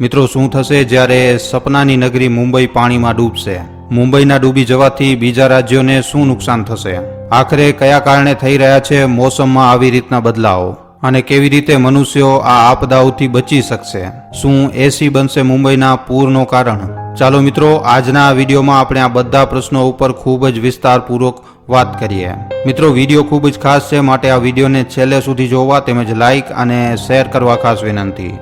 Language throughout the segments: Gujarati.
મિત્રો, શું થશે જ્યારે સપનાની નગરી મુંબઈ પાણીમાં ડૂબશે? મુંબઈના ડૂબી જવાથી બીજા રાજ્યોને શું નુકસાન થશે? આખરે કયા કારણે થઈ રહ્યા છે મોસમમાં આવી રીતના બદલાવો? અને કેવી રીતે મનુષ્યો આ આપદાઓથી બચી શકશે? શું એસી બનશે મુંબઈના પૂરનો કારણ? ચાલો મિત્રો, આજના વિડીયોમાં આપણે આ બધા પ્રશ્નો ઉપર ખૂબ જ વિસ્તારપૂર્વક વાત કરીએ. મિત્રો, વીડિયો ખૂબ જ ખાસ છે, માટે આ વિડીયોને છેલ્લે સુધી જોવા તેમજ લાઈક અને શેર કરવા ખાસ વિનંતી.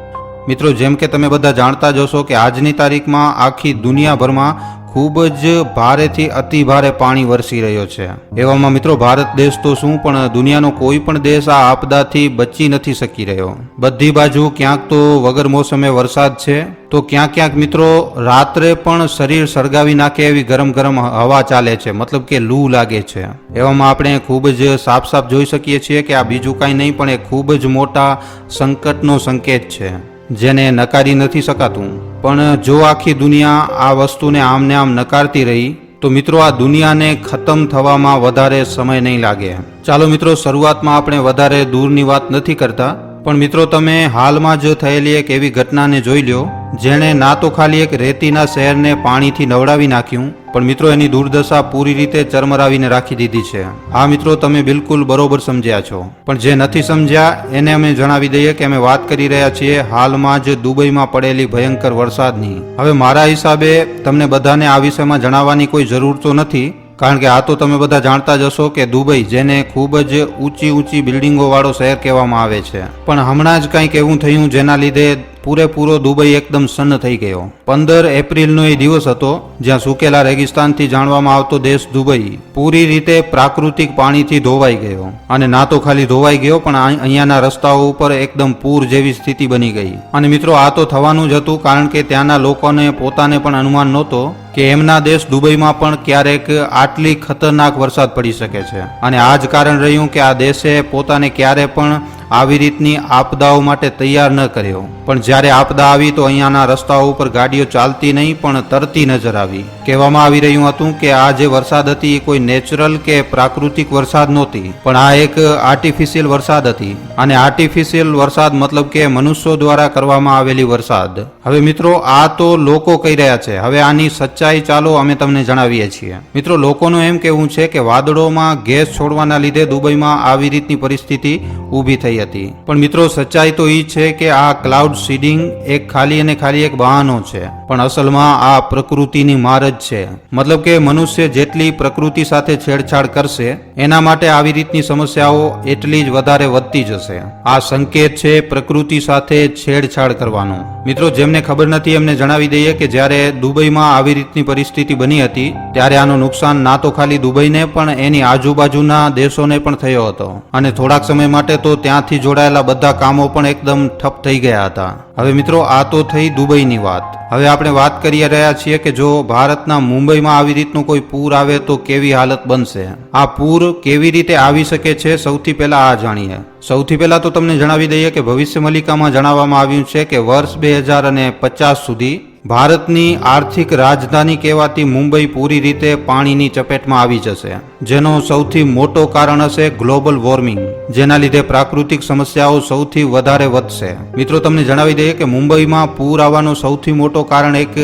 મિત્રો, જેમ કે તમે બધા જાણતા જ હશો કે આજની તારીખમાં આખી દુનિયાભરમાં ખૂબ જ ભારેથી અતિ ભારે પાણી વરસી રહ્યો છે. એવામાં મિત્રો, ભારત દેશ તો શું, પણ દુનિયાનો કોઈ પણ દેશ આ આપદાથી બચી નથી શકી રહ્યો. બધી બાજુ ક્યાંક તો વગર મોસમે વરસાદ છે, તો ક્યાંક ક્યાંક મિત્રો, રાત્રે પણ શરીર સળગાવી નાખે એવી ગરમ ગરમ હવા ચાલે છે, મતલબ કે લૂ લાગે છે. એવામાં આપણે ખૂબ જ સાફ સાફ જોઈ શકીએ છીએ કે આ બીજું કાંઈ નહીં, પણ એ ખૂબ જ મોટા સંકટનો સંકેત છે. જેને નકારી નથી શકાતું. પણ જો આખી દુનિયા આ વસ્તુને આમને આમ નકારતી રહી, તો મિત્રો આ દુનિયાને ખતમ થવામાં વધારે સમય નહીં લાગે. ચાલો મિત્રો, શરૂઆતમાં આપણે વધારે દૂરની વાત નથી કરતા. પણ મિત્રો તમે હાલમાં જ થયેલી એક એવી ઘટનાને જોઈ લ્યો, જેણે ના તો ખાલી એક રેતીના શહેરને પાણીથી નવડાવી નાખ્યું, પણ મિત્રો એની દુર્દશા પૂરી રીતે ચરમરાવીને રાખી દીધી છે. હા મિત્રો, તમે બિલકુલ બરોબર સમજ્યા છો. પણ જે નથી સમજ્યા, એને અમે જણાવી દઈએ કે અમે વાત કરી રહ્યા છીએ હાલમાં જ દુબઈમાં પડેલી ભયંકર વરસાદની. હવે મારા હિસાબે તમને બધાને આ વિષયમાં જણાવવાની કોઈ જરૂર તો નથી કારણ કે આ તો તમે બધા જાણતા જ હશો કે દુબઈ, જેને ખૂબ જ ઊંચી ઊંચી બિલ્ડિંગોવાળો શહેર કહેવામાં આવે છે. પણ હમણાં જ કંઈક એવું થયું જેના લીધે પૂરેપૂરો દુબઈ એકદમ સન્ન થઈ ગયો. પંદર એપ્રિલનો એ દિવસ હતો જ્યાં સુકેલા રેગિસ્તાનથી જાણવામાં આવતો દેશ દુબઈ, પૂરી રીતે પ્રાકૃતિક પાણીથી ધોવાઈ ગયો. અને ના તો ખાલી ધોવાઈ ગયો, પણ અહીંયાના રસ્તાઓ ઉપર એકદમ પૂર જેવી સ્થિતિ બની ગઈ. અને મિત્રો, આ તો થવાનું જ હતું, કારણ કે ત્યાંના લોકોને પોતાને પણ અનુમાન નહોતો કે એમના દેશ દુબઈમાં પણ ક્યારેક આટલી ખતરનાક વરસાદ પડી શકે છે. અને આ જ કારણ રહ્યું કે આ દેશે પોતાને ક્યારે પણ આવી રીતની આપદાઓ માટે તૈયાર ન કર્યો. પણ જ્યારે આપદા આવી તો અહીંયાના રસ્તાઓ ઉપર ગાડીઓ ચાલતી નહીં, પણ તરતી નજર આવી. કહેવામાં આવી રહ્યું હતું કે આ જે વરસાદ હતી એ કોઈ નેચરલ કે પ્રાકૃતિક વરસાદ નહોતી, પણ આ એક આર્ટિફિશિયલ વરસાદ હતી. અને આર્ટિફિશિયલ વરસાદ મતલબ કે મનુષ્યો દ્વારા કરવામાં આવેલી વરસાદ. હવે મિત્રો, આ તો લોકો કહી રહ્યા છે. હવે આની સચ્ચાઈ ચાલો અમે તમને જણાવીએ છીએ. મિત્રો, લોકોનું એમ કહેવું છે કે વાદળોમાં ગેસ છોડવાના લીધે દુબઈમાં આવી રીતની પરિસ્થિતિ ઊભી થઈ હતી. પણ મિત્રો, સચ્ચાઈ તો એ છે કે આ ક્લાઉડ સીડિંગ એક ખાલી અને ખાલી એક બહાનો છે. પણ અસલમાં આ પ્રકૃતિની માર જ છે. મતલબ કે મનુષ્ય જેટલી પ્રકૃતિ સાથે છેડછાડ કરશે, એના માટે આવી રીતની સમસ્યાઓ એટલી જ વધારે વધતી જશે. આ સંકેત છે પ્રકૃતિ સાથે છેડછાડ કરવાનો. મિત્રો, જેમને ખબર નથી, એમને જણાવી દઈએ કે જ્યારે દુબઈમાં આવી રીતની પરિસ્થિતિ બની હતી, ત્યારે આનું નુકસાન ના તો ખાલી દુબઈને, પણ એની આજુબાજુના દેશોને પણ થયો હતો. અને થોડાક સમય માટે તો ત્યાંથી જોડાયેલા બધા કામો પણ એકદમ ઠપ થઈ ગયા હતા. હવે મિત્રો, આ તો થઈ દુબઈની વાત. હવે આપણે વાત કરી રહ્યા છીએ કે જો ભારતના મુંબઈમાં આવી રીતનું કોઈ પૂર આવે તો કેવી હાલત બનશે? આ પૂર કેવી રીતે આવી શકે છે? સૌથી પહેલા આ જાણીએ. સૌથી પહેલા તો તમને જણાવી દઈએ કે ભવિષ્ય મલિકામાં જણાવવામાં આવ્યું છે કે વર્ષ બે હજાર અને પચાસ સુધી ભારતની આર્થિક રાજધાની કહેવાતી મુંબઈ પૂરી રીતે પાણીની ચપેટમાં આવી જશે, જેનો સૌથી મોટો કારણ હશે ગ્લોબલ વોર્મિંગ, જેના લીધે પ્રાકૃતિક સમસ્યાઓ સૌથી વધારે વધશે. મિત્રો, તમને જણાવી દઈએ કે મુંબઈમાં પૂર આવવાનું સૌથી મોટો કારણ એક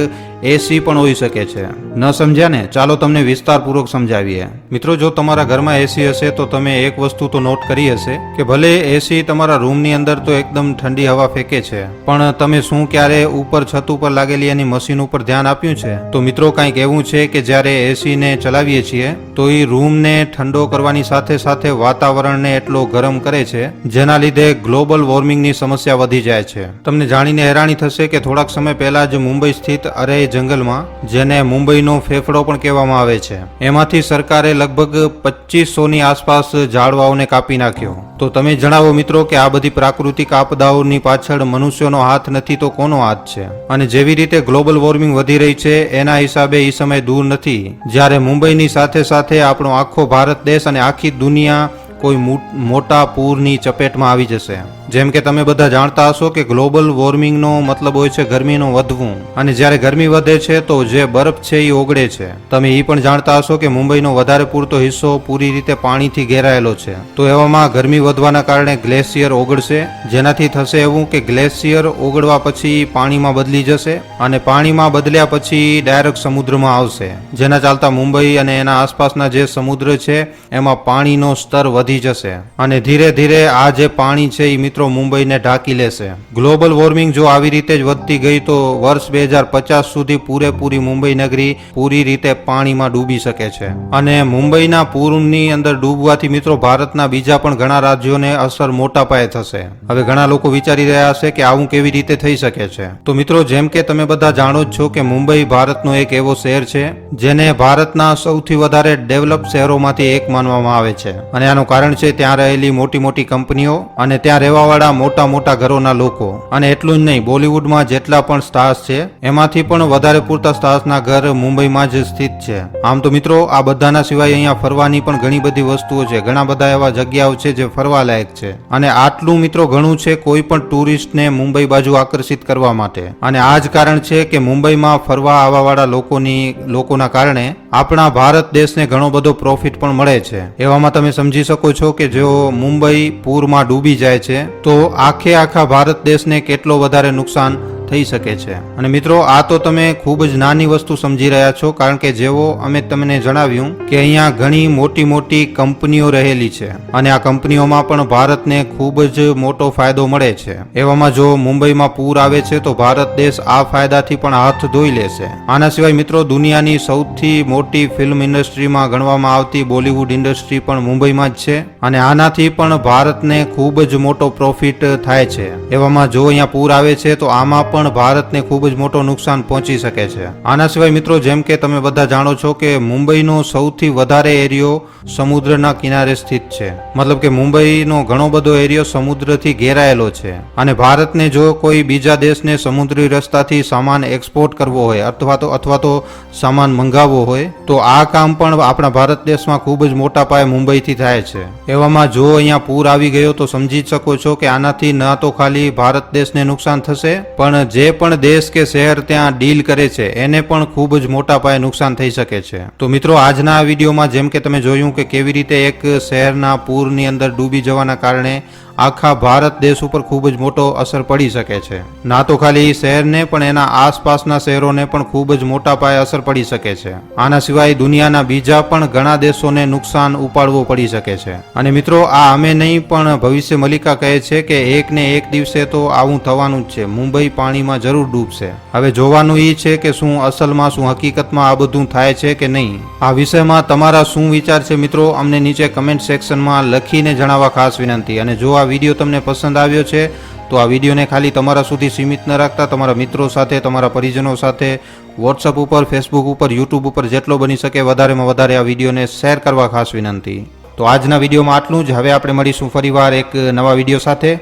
એસી પણ હોઈ શકે છે. ન સમજ્યા ને ચાલો તમને વિસ્તારપૂર્વક સમજાવીએ. મિત્રો, જો તમારા ઘરમાં એસી હશે, તો તમે એક વસ્તુ તો નોટ કરી હશે કે ભલે એસી તમારા રૂમની અંદર તો એકદમ ઠંડી હવા ફેંકે છે, પણ તમે શું ક્યારે ઉપર છત ઉપર લાગેલી એની મશીન ઉપર ધ્યાન આપ્યું છે? તો મિત્રો, કંઈક એવું છે કે જ્યારે એસીને ચલાવીએ છીએ, તો એ રૂમને ઠંડો કરવાની સાથે સાથે વાતાવરણને એટલો ગરમ કરે છે, જેના લીધે ગ્લોબલ વોર્મિંગની સમસ્યા વધી જાય છે. તમને જાણીને હેરાની થશે કે થોડાક સમય પહેલા જ મુંબઈ સ્થિત અરે જંગલમાં, જેને મુંબઈનો ફેફડો પણ કહેવામાં આવે છે. એમાંથી સરકારે લગભગ પચીસોની આસપાસ ઝાડવાઓને કાપી નાખ્યો. તો તમે જણાવો મિત્રો કે આ બધી પ્રાકૃતિક આપદાઓની પાછળ મનુષ્યનો હાથ નથી તો કોનો હાથ છે? અને જેવી રીતે ગ્લોબલ વોર્મિંગ વધી રહી છે, એના હિસાબે એ સમય દૂર નથી. જ્યારે મુંબઈની સાથે સાથે આપણો આખો ભારત દેશ અને આખી દુનિયા કોઈ મોટા પૂરની ચપેટમાં આવી જશે. જેમ કે તમે બધા જાણતા હશો કે ગ્લોબલ વોર્મિંગનો મતલબ હોય છે ગરમીનું વધવું. અને જ્યારે ગરમી વધે છે, તો જે બરફ છે એ ઓગળે છે. તમે એ પણ જાણતા હશો કે મુંબઈનો વધારે પૂરતો હિસ્સો પૂરી રીતે પાણીથી ઘેરાયેલો છે. તો એવામાં ગરમી વધવાના કારણે ગ્લેશિયર ઓગળશે. જેનાથી થશે એવું કે ગ્લેશિયર ઓગળવા પછી પાણીમાં બદલી જશે અને પાણીમાં બદલ્યા પછી ડાયરેક્ટ સમુદ્રમાં આવશે. જેના ચાલતા મુંબઈ અને એના આસપાસના જે સમુદ્ર છે, એમાં પાણીનો સ્તર વધી જશે. અને ધીરે ધીરે આ જે પાણી છે એ મિત્રો મુંબઈને ઢાંકી લેશે. ગ્લોબલ વોર્મિંગ જો આવી રીતે જ વધતી ગઈ તો વર્ષ બે હજાર પચાસ સુધી પૂરેપૂરી મુંબઈ નગરી પૂરી રીતે પાણીમાં ડૂબી શકે છે. અને મુંબઈના પૂરની અંદર ડૂબવાથી મિત્રો ભારતના બીજા પણ ઘણા રાજ્યોને અસર મોટા પાયે થશે. હવે ઘણા લોકો વિચારી રહ્યા હશે કે આવું કેવી રીતે થઈ શકે છે. તો મિત્રો જેમ કે તમે બધા જાણો જ છો કે મુંબઈ ભારતનો એક એવો શહેર છે, જેને ભારતના સૌથી વધારે ડેવલપ શહેરોમાંથી એક માનવામાં આવે છે. અને આનું કારણ છે ત્યાં રહેલી મોટી મોટી કંપનીઓ અને ત્યાં રહેવાવાળા મોટા મોટા ઘરોના લોકો. અને એટલું જ નહીં, બોલિવૂડમાં જેટલા પણ સ્ટાર્સ છે, એમાંથી પણ વધારે પૂરતા સ્ટાર્સના ઘર મુંબઈમાં જ સ્થિત છે. આમ તો મિત્રો, આ બધાના સિવાય અહીંયા ફરવાની પણ ઘણી બધી વસ્તુઓ છે. ઘણા બધા એવા જગ્યાઓ છે જે ફરવા લાયક છે. અને આટલું મિત્રો ઘણું છે કોઈ પણ ટુરિસ્ટને મુંબઈ બાજુ આકર્ષિત કરવા માટે. અને આ જ કારણ છે કે મુંબઈમાં ફરવા આવવાવાળા લોકોની, લોકોના કારણે આપણા ભારત દેશને ઘણો બધો પ્રોફિટ પણ મળે છે. એવામાં તમે સમજી શકો છો કે જો મુંબઈ પૂરમાં ડૂબી જાય છે, તો આખે આખા ભારત દેશને કેટલો વધારે નુકસાન થઈ શકે છે. અને મિત્રો, આ તો તમે ખૂબ જ નાની વસ્તુ સમજી રહ્યા છો, કારણ કે જેવો અમે તમને જણાવ્યું કે અહીંયા ઘણી મોટી મોટી કંપનીઓ રહેલી છે. અને આ કંપનીઓમાં પણ ભારતને ખૂબ જ મોટો ફાયદો મળે છે. એવામાં જો મુંબઈમાં પૂર આવે છે, તો ભારત દેશ આ ફાયદાથી પણ હાથ ધોઈ લેશે. આના સિવાય મિત્રો, દુનિયાની સૌથી મોટી ફિલ્મ ઇન્ડસ્ટ્રીમાં ગણવામાં આવતી બોલિવૂડ ઇન્ડસ્ટ્રી પણ મુંબઈમાં જ છે. અને આનાથી પણ ભારતને ખૂબ જ મોટો પ્રોફિટ થાય છે. એવામાં જો અહીંયા પૂર આવે છે, તો આમાં પણ ભારતને ખૂબ જ મોટો નુકસાન પહોંચી શકે છે. આના સિવાય મિત્રો, જેમ કે તમે બધા જાણો છો કે મુંબઈનો સૌથી વધારે એરિયો સમુદ્રના કિનારે સ્થિત છે. મતલબ કે મુંબઈનો ઘણો બધો એરિયો સમુદ્રથી ઘેરાયેલો છે. અને ભારતને જો કોઈ બીજા દેશને સમુદ્રી રસ્તાથી સામાન એક્સપોર્ટ કરવો હોય અથવા તો અથવા તો સામાન મંગાવવો હોય, તો આ કામ પણ આપણા ભારત દેશમાં ખૂબ જ મોટા પાયે મુંબઈથી થાય છે. એવામાં જો અહીંયા પૂર આવી ગયો તો સમજી શકો છો કે આનાથી ન તો ખાલી ભારત દેશને નુકસાન થશે, પણ જે પણ દેશ કે શહેર ત્યાં ડીલ કરે છે, એને પણ ખૂબ જ મોટા પાયે નુકસાન થઈ શકે છે. તો મિત્રો, આજના વિડીયોમાં જેમ કે તમે જોયું કે કેવી રીતે એક શહેરના પૂરની અંદર ડૂબી જવાના કારણે આખા ભારત દેશ ઉપર ખૂબ જ મોટો અસર પડી શકે છે. ના તો ખાલી શહેરને પણ એના આસપાસના શહેરોને પણ ખૂબ જ મોટા પાયે અસર પડી શકે છે. આના સિવાય દુનિયાના બીજા પણ ઘણા દેશોને નુકસાન ઉપાડવું પડી શકે છે. અને મિત્રો, આ અમે નહીં, પણ ભવિષ્ય મલિકા કહે છે કે એક ને એક દિવસે તો આવું થવાનું જ છે. મુંબઈ પાણીમાં જરૂર ડૂબશે. હવે જોવાનું એ છે કે શું અસલમાં, શું હકીકતમાં આ બધું થાય છે કે નહીં? આ વિષયમાં તમારા શું વિચાર છે મિત્રો? અમને નીચે કમેન્ટ સેક્શનમાં લખીને જણાવવા ખાસ વિનંતી. અને જો આ વીડિયો તમને પસંદ આવ્યો છે, તો આ વિડીયોને ખાલી તમારા સુધી સીમિત ન રાખતા, તમારા મિત્રો સાથે, તમારા પરિજનો સાથે વોટ્સઅપ ઉપર ફેસબુક ઉપર યુટ્યુબ ઉપર જેટલો બની શકે વધારેમાં વધારે આ વિડીયોને શેર કરવા ખાસ વિનંતી. તો આજના વિડીયોમાં આટલું જ. હવે આપણે મળીશું ફરીવાર એક નવા વીડિયો સાથે.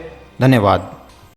ધન્યવાદ.